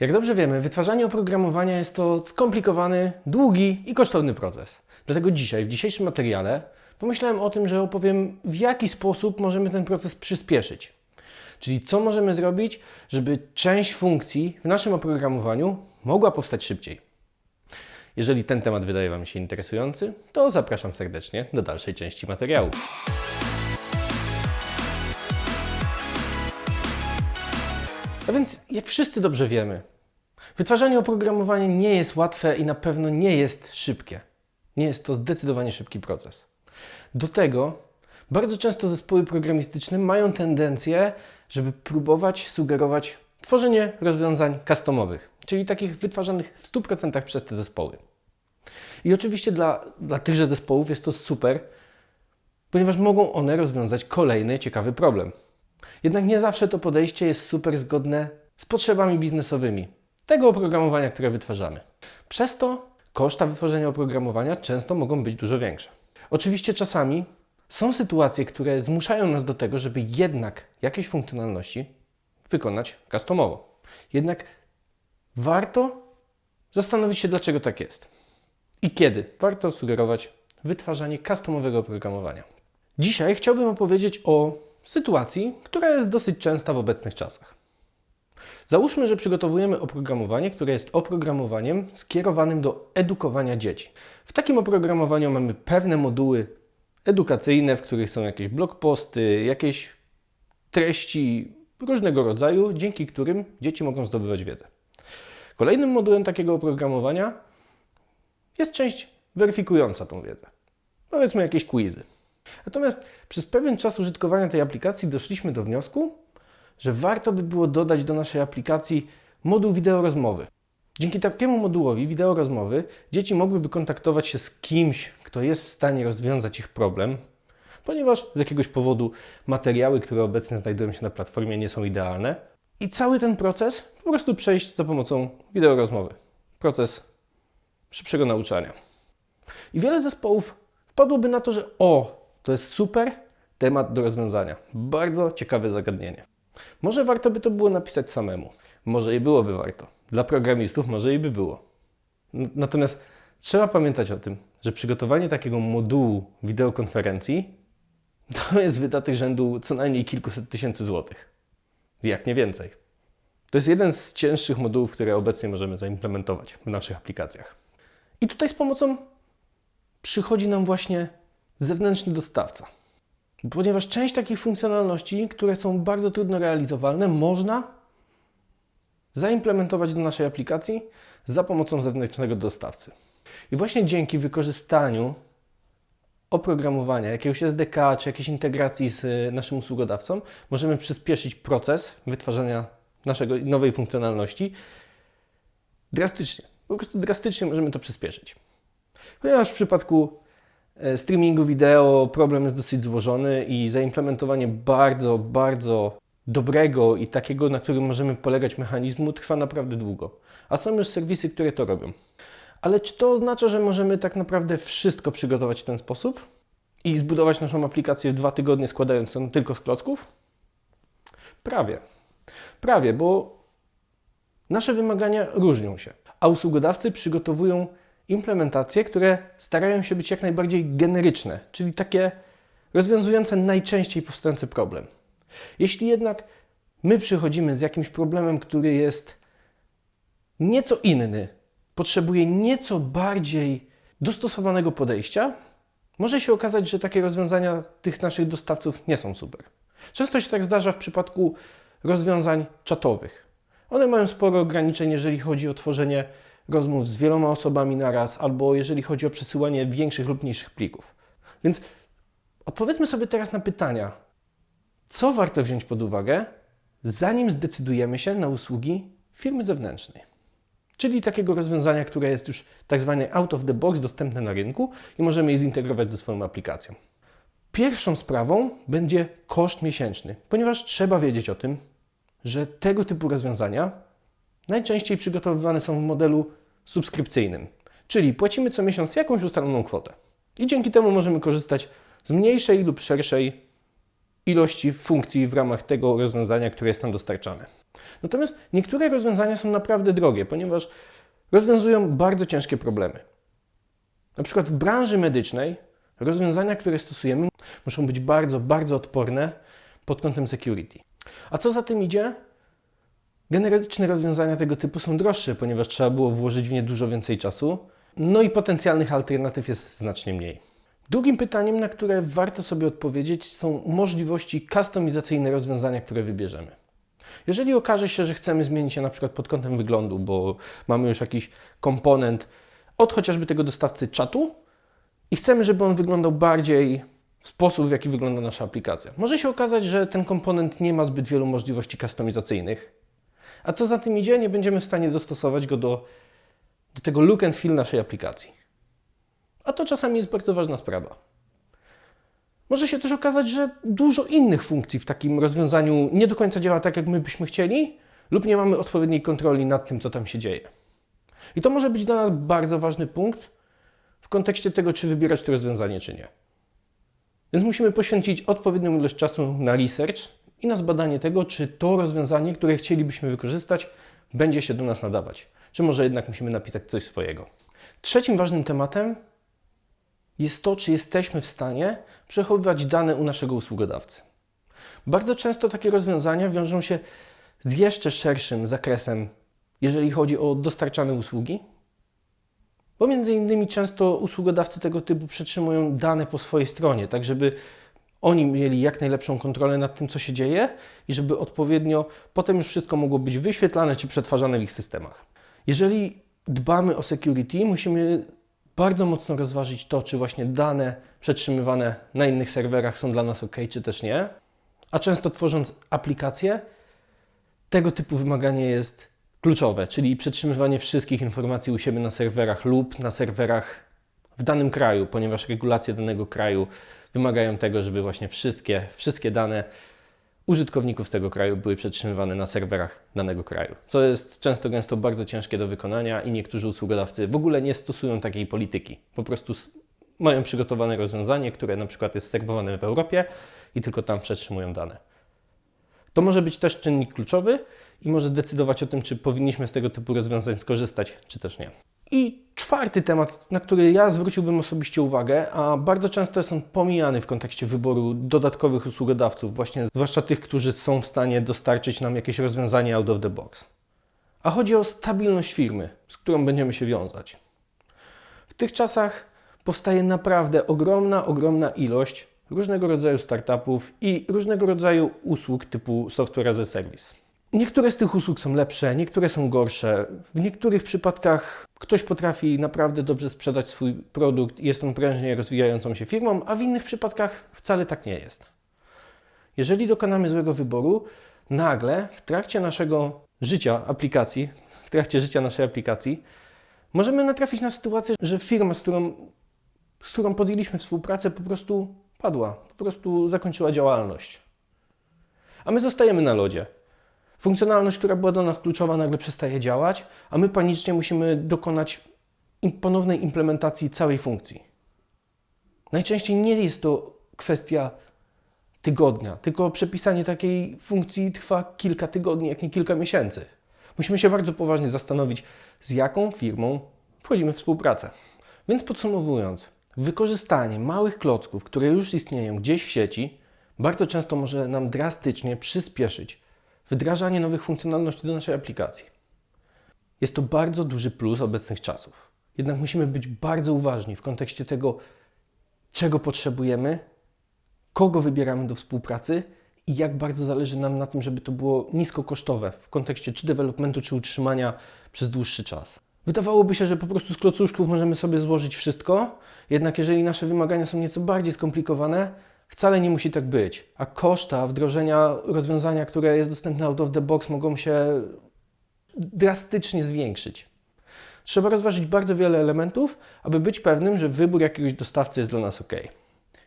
Jak dobrze wiemy, wytwarzanie oprogramowania jest to skomplikowany, długi i kosztowny proces. Dlatego dzisiaj, w dzisiejszym materiale, pomyślałem o tym, że opowiem, w jaki sposób możemy ten proces przyspieszyć. Czyli co możemy zrobić, żeby część funkcji w naszym oprogramowaniu mogła powstać szybciej. Jeżeli ten temat wydaje Wam się interesujący, to zapraszam serdecznie do dalszej części materiału. A więc, jak wszyscy dobrze wiemy, wytwarzanie oprogramowania nie jest łatwe i na pewno nie jest szybkie. Nie jest to zdecydowanie szybki proces. Do tego bardzo często zespoły programistyczne mają tendencję, żeby próbować sugerować tworzenie rozwiązań customowych, czyli takich wytwarzanych w 100% przez te zespoły. I oczywiście dla, dla tychże zespołów jest to super, ponieważ mogą one rozwiązać kolejny ciekawy problem. Jednak nie zawsze to podejście jest super zgodne z potrzebami biznesowymi tego oprogramowania, które wytwarzamy. Przez to koszta wytworzenia oprogramowania często mogą być dużo większe. Oczywiście czasami są sytuacje, które zmuszają nas do tego, żeby jednak jakieś funkcjonalności wykonać customowo. Jednak warto zastanowić się, dlaczego tak jest i kiedy warto sugerować wytwarzanie customowego oprogramowania. Dzisiaj chciałbym opowiedzieć o sytuacji, która jest dosyć częsta w obecnych czasach. Załóżmy, że przygotowujemy oprogramowanie, które jest oprogramowaniem skierowanym do edukowania dzieci. W takim oprogramowaniu mamy pewne moduły edukacyjne, w których są jakieś blogposty, jakieś treści różnego rodzaju, dzięki którym dzieci mogą zdobywać wiedzę. Kolejnym modułem takiego oprogramowania jest część weryfikująca tą wiedzę. Powiedzmy jakieś quizy. Natomiast przez pewien czas użytkowania tej aplikacji doszliśmy do wniosku, że warto by było dodać do naszej aplikacji moduł wideo rozmowy. Dzięki takiemu modułowi wideo rozmowy dzieci mogłyby kontaktować się z kimś, kto jest w stanie rozwiązać ich problem, ponieważ z jakiegoś powodu materiały, które obecnie znajdują się na platformie, nie są idealne. I cały ten proces po prostu przejść za pomocą wideo rozmowy. Proces szybszego nauczania. I wiele zespołów wpadłoby na to, że o, to jest super temat do rozwiązania. Bardzo ciekawe zagadnienie. Może warto by to było napisać samemu. Może i byłoby warto. Dla programistów może i by było. Natomiast trzeba pamiętać o tym, że przygotowanie takiego modułu wideokonferencji to jest wydatek rzędu co najmniej kilkuset tysięcy złotych. Jak nie więcej. To jest jeden z cięższych modułów, które obecnie możemy zaimplementować w naszych aplikacjach. I tutaj z pomocą przychodzi nam właśnie zewnętrzny dostawca. Ponieważ część takich funkcjonalności, które są bardzo trudno realizowalne, można zaimplementować do naszej aplikacji za pomocą zewnętrznego dostawcy. I właśnie dzięki wykorzystaniu oprogramowania, jakiegoś SDK czy jakiejś integracji z y, naszym usługodawcą, możemy przyspieszyć proces wytwarzania naszego nowej funkcjonalności drastycznie. Po prostu drastycznie możemy to przyspieszyć. Ponieważ w przypadku e, streamingu wideo problem jest dosyć złożony i zaimplementowanie bardzo, bardzo dobrego i takiego, na którym możemy polegać mechanizmu trwa naprawdę długo. A są już serwisy, które to robią. Ale czy to oznacza, że możemy tak naprawdę wszystko przygotować w ten sposób i zbudować naszą aplikację w dwa tygodnie, składając ją tylko z klocków? Prawie. Prawie, bo nasze wymagania różnią się, a usługodawcy przygotowują implementacje, które starają się być jak najbardziej generyczne, czyli takie rozwiązujące najczęściej powstający problem. Jeśli jednak my przychodzimy z jakimś problemem, który jest nieco inny, potrzebuje nieco bardziej dostosowanego podejścia, może się okazać, że takie rozwiązania tych naszych dostawców nie są super. Często się tak zdarza w przypadku rozwiązań czatowych. One mają sporo ograniczeń, jeżeli chodzi o tworzenie rozmów z wieloma osobami naraz, albo jeżeli chodzi o przesyłanie większych lub mniejszych plików. Więc odpowiedzmy sobie teraz na pytania, co warto wziąć pod uwagę, zanim zdecydujemy się na usługi firmy zewnętrznej. Czyli takiego rozwiązania, które jest już tak zwane out of the box, dostępne na rynku i możemy je zintegrować ze swoją aplikacją. Pierwszą sprawą będzie koszt miesięczny, ponieważ trzeba wiedzieć o tym, że tego typu rozwiązania najczęściej przygotowywane są w modelu subskrypcyjnym, czyli płacimy co miesiąc jakąś ustaloną kwotę. I dzięki temu możemy korzystać z mniejszej lub szerszej ilości funkcji w ramach tego rozwiązania, które jest nam dostarczane. Natomiast niektóre rozwiązania są naprawdę drogie, ponieważ rozwiązują bardzo ciężkie problemy. Na przykład w branży medycznej rozwiązania, które stosujemy, muszą być bardzo, bardzo odporne pod kątem security. A co za tym idzie? Generyczne rozwiązania tego typu są droższe, ponieważ trzeba było włożyć w nie dużo więcej czasu, no i potencjalnych alternatyw jest znacznie mniej. Drugim pytaniem, na które warto sobie odpowiedzieć, są możliwości kustomizacyjne rozwiązania, które wybierzemy. Jeżeli okaże się, że chcemy zmienić je na przykład pod kątem wyglądu, bo mamy już jakiś komponent od chociażby tego dostawcy czatu i chcemy, żeby on wyglądał bardziej w sposób, w jaki wygląda nasza aplikacja. Może się okazać, że ten komponent nie ma zbyt wielu możliwości kustomizacyjnych, a co za tym idzie, nie będziemy w stanie dostosować go do, do tego look and feel naszej aplikacji. A to czasami jest bardzo ważna sprawa. Może się też okazać, że dużo innych funkcji w takim rozwiązaniu nie do końca działa tak, jak my byśmy chcieli, lub nie mamy odpowiedniej kontroli nad tym, co tam się dzieje. I to może być dla nas bardzo ważny punkt w kontekście tego, czy wybierać to rozwiązanie, czy nie. Więc musimy poświęcić odpowiednią ilość czasu na research i na zbadanie tego, czy to rozwiązanie, które chcielibyśmy wykorzystać, będzie się do nas nadawać. Czy może jednak musimy napisać coś swojego. Trzecim ważnym tematem jest to, czy jesteśmy w stanie przechowywać dane u naszego usługodawcy. Bardzo często takie rozwiązania wiążą się z jeszcze szerszym zakresem, jeżeli chodzi o dostarczane usługi, bo między innymi często usługodawcy tego typu przetrzymują dane po swojej stronie, tak żeby oni mieli jak najlepszą kontrolę nad tym, co się dzieje i żeby odpowiednio potem już wszystko mogło być wyświetlane czy przetwarzane w ich systemach. Jeżeli dbamy o security, musimy bardzo mocno rozważyć to, czy właśnie dane przetrzymywane na innych serwerach są dla nas ok, czy też nie. A często tworząc aplikacje, tego typu wymaganie jest kluczowe, czyli przetrzymywanie wszystkich informacji u siebie na serwerach lub na serwerach w danym kraju, ponieważ regulacje danego kraju wymagają tego, żeby właśnie wszystkie, wszystkie dane użytkowników z tego kraju były przetrzymywane na serwerach danego kraju, co jest często gęsto bardzo ciężkie do wykonania i niektórzy usługodawcy w ogóle nie stosują takiej polityki. Po prostu mają przygotowane rozwiązanie, które na przykład jest serwowane w Europie i tylko tam przetrzymują dane. To może być też czynnik kluczowy i może decydować o tym, czy powinniśmy z tego typu rozwiązań skorzystać, czy też nie. I czwarty temat, na który ja zwróciłbym osobiście uwagę, a bardzo często jest on pomijany w kontekście wyboru dodatkowych usługodawców, właśnie zwłaszcza tych, którzy są w stanie dostarczyć nam jakieś rozwiązanie out of the box. A chodzi o stabilność firmy, z którą będziemy się wiązać. W tych czasach powstaje naprawdę ogromna, ogromna ilość różnego rodzaju startupów i różnego rodzaju usług typu software as a service. Niektóre z tych usług są lepsze, niektóre są gorsze. W niektórych przypadkach ktoś potrafi naprawdę dobrze sprzedać swój produkt jest on prężnie rozwijającą się firmą, a w innych przypadkach wcale tak nie jest. Jeżeli dokonamy złego wyboru, nagle w trakcie naszego życia aplikacji, w trakcie życia naszej aplikacji, możemy natrafić na sytuację, że firma, z którą, z którą podjęliśmy współpracę, po prostu padła, po prostu zakończyła działalność. A my zostajemy na lodzie. Funkcjonalność, która była dla nas kluczowa, nagle przestaje działać, a my panicznie musimy dokonać ponownej implementacji całej funkcji. Najczęściej nie jest to kwestia tygodnia, tylko przepisanie takiej funkcji trwa kilka tygodni, jak nie kilka miesięcy. Musimy się bardzo poważnie zastanowić, z jaką firmą wchodzimy w współpracę. Więc podsumowując, wykorzystanie małych klocków, które już istnieją gdzieś w sieci, bardzo często może nam drastycznie przyspieszyć wdrażanie nowych funkcjonalności do naszej aplikacji. Jest to bardzo duży plus obecnych czasów. Jednak musimy być bardzo uważni w kontekście tego, czego potrzebujemy, kogo wybieramy do współpracy i jak bardzo zależy nam na tym, żeby to było niskokosztowe w kontekście czy developmentu, czy utrzymania przez dłuższy czas. Wydawałoby się, że po prostu z klocuszków możemy sobie złożyć wszystko, jednak jeżeli nasze wymagania są nieco bardziej skomplikowane, Wcale nie musi tak być, a koszta wdrożenia rozwiązania, które jest dostępne out of the box, mogą się drastycznie zwiększyć. Trzeba rozważyć bardzo wiele elementów, aby być pewnym, że wybór jakiegoś dostawcy jest dla nas ok.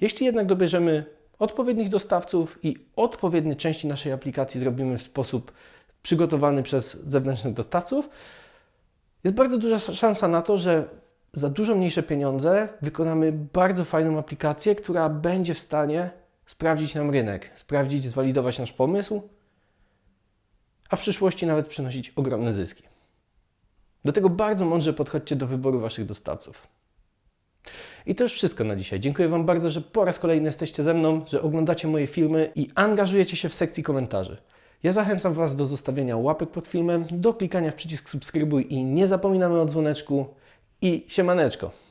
Jeśli jednak dobierzemy odpowiednich dostawców i odpowiednie części naszej aplikacji zrobimy w sposób przygotowany przez zewnętrznych dostawców, jest bardzo duża szansa na to, że za dużo mniejsze pieniądze wykonamy bardzo fajną aplikację, która będzie w stanie sprawdzić nam rynek, sprawdzić, zwalidować nasz pomysł, a w przyszłości nawet przynosić ogromne zyski. Do tego bardzo mądrze podchodźcie do wyboru Waszych dostawców. I to już wszystko na dzisiaj. Dziękuję Wam bardzo, że po raz kolejny jesteście ze mną, że oglądacie moje filmy i angażujecie się w sekcji komentarzy. Ja zachęcam Was do zostawienia łapek pod filmem, do klikania w przycisk subskrybuj i nie zapominamy o dzwoneczku i siemaneczko.